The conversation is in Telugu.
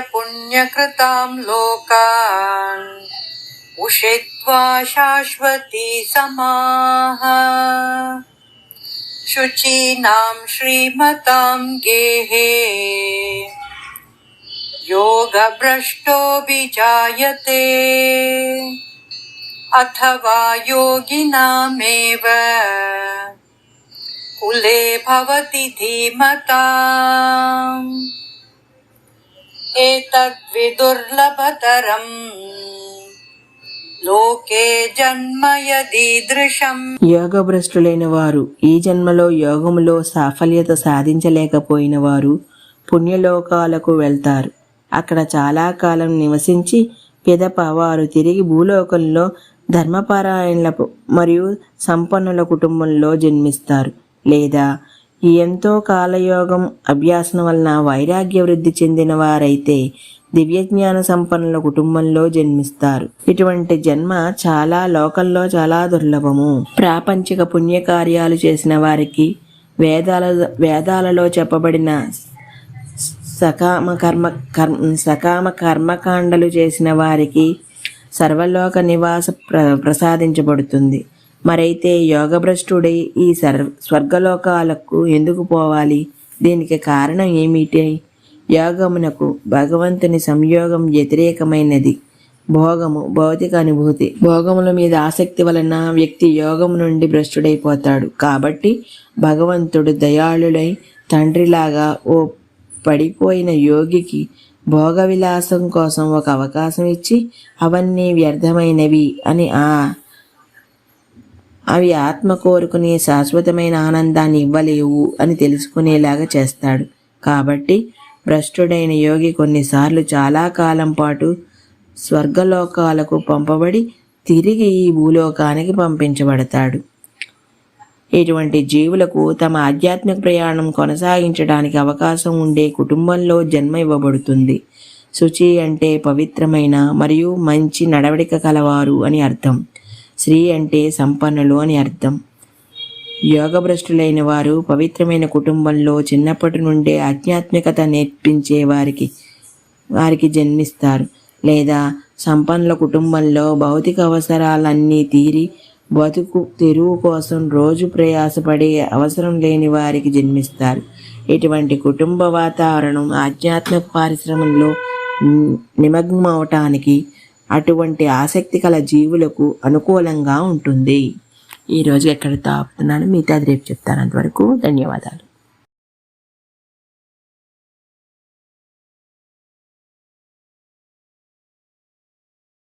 पुण्यकृतां लोकान् उषित्वा शाश्वती समाः। शुचीनां श्रीमतां गेहे। योगभ्रष्टोऽभिजायते। अथवा योगिनामेव। कुले भवति धीमताम्। एतद्विदुर्लभतरम् लोके जन्म यदीदृशम् యోగభ్రష్టులైన వారు ఈ జన్మలో యోగములో సాఫల్యత సాధించలేకపోయిన వారు పుణ్యలోకాలకు వెళ్తారు అక్కడ చాలా కాలం నివసించి పిదప వారు తిరిగి భూలోకంలో ధర్మపారాయణల మరియు సంపన్నుల కుటుంబంలో జన్మిస్తారు లేదా ఈ ఎంతో కాలయోగం అభ్యాసం వలన వైరాగ్య వృద్ధి చెందిన వారైతే దివ్యజ్ఞాన సంపన్నుల కుటుంబంలో జన్మిస్తారు. ఇటువంటి జన్మ చాలా లోకంలో చాలా దుర్లభము. ప్రాపంచిక పుణ్యకార్యాలు చేసిన వారికి వేదాల వేదాలలో చెప్పబడిన సకామ కర్మ కర్మ సకామ కర్మకాండలు చేసిన వారికి సర్వలోక నివాస ప్ర ప్రసాదించబడుతుంది. మరైతే యోగభ్రష్టుడై ఈ సర్ స్వర్గలోకాలకు ఎందుకు పోవాలి? దీనికి కారణం ఏమిటి? యోగమునకు భగవంతుని సంయోగం వ్యతిరేకమైనది. భోగము భౌతిక అనుభూతి. భోగముల మీద ఆసక్తి వలన వ్యక్తి యోగము నుండి భ్రష్టుడైపోతాడు. కాబట్టి భగవంతుడు దయాళుడై తండ్రిలాగా ఓ పడిపోయిన యోగికి భోగ విలాసం కోసం ఒక అవకాశం ఇచ్చి అవన్నీ వ్యర్థమైనవి అని ఆ అవి ఆత్మ కోరుకునే శాశ్వతమైన ఆనందాన్ని ఇవ్వలేవు అని తెలుసుకునేలాగా చేస్తాడు. కాబట్టి భ్రష్టుడైన యోగి కొన్నిసార్లు చాలా కాలం పాటు స్వర్గలోకాలకు పంపబడి తిరిగి ఈ భూలోకానికి పంపించబడతాడు. ఇటువంటి జీవులకు తమ ఆధ్యాత్మిక ప్రయాణం కొనసాగించడానికి అవకాశం ఉండే కుటుంబంలో జన్మ ఇవ్వబడుతుంది. శుచి అంటే పవిత్రమైన మరియు మంచి నడవడిక కలవారు అని అర్థం. శ్రీ అంటే సంపన్నులు అని అర్థం. యోగభ్రష్టులైన వారు పవిత్రమైన కుటుంబంలో చిన్నప్పటి నుండే ఆధ్యాత్మికత నేర్పించే వారికి వారికి జన్మిస్తారు. లేదా సంపన్నుల కుటుంబంలో భౌతిక అవసరాలన్నీ తీరి బతుకు తెరువు కోసం రోజు ప్రయాసపడే అవసరం లేని వారికి జన్మిస్తారు. ఇటువంటి కుటుంబ వాతావరణం ఆధ్యాత్మిక పారిశ్రమంలో నిమగ్నమవటానికి అటువంటి ఆసక్తి కల జీవులకు అనుకూలంగా ఉంటుంది. ఈరోజు ఎక్కడ తాపుతున్నాను? మిగతాది రేపు చెప్తాను అంతవరకు. ధన్యవాదాలు.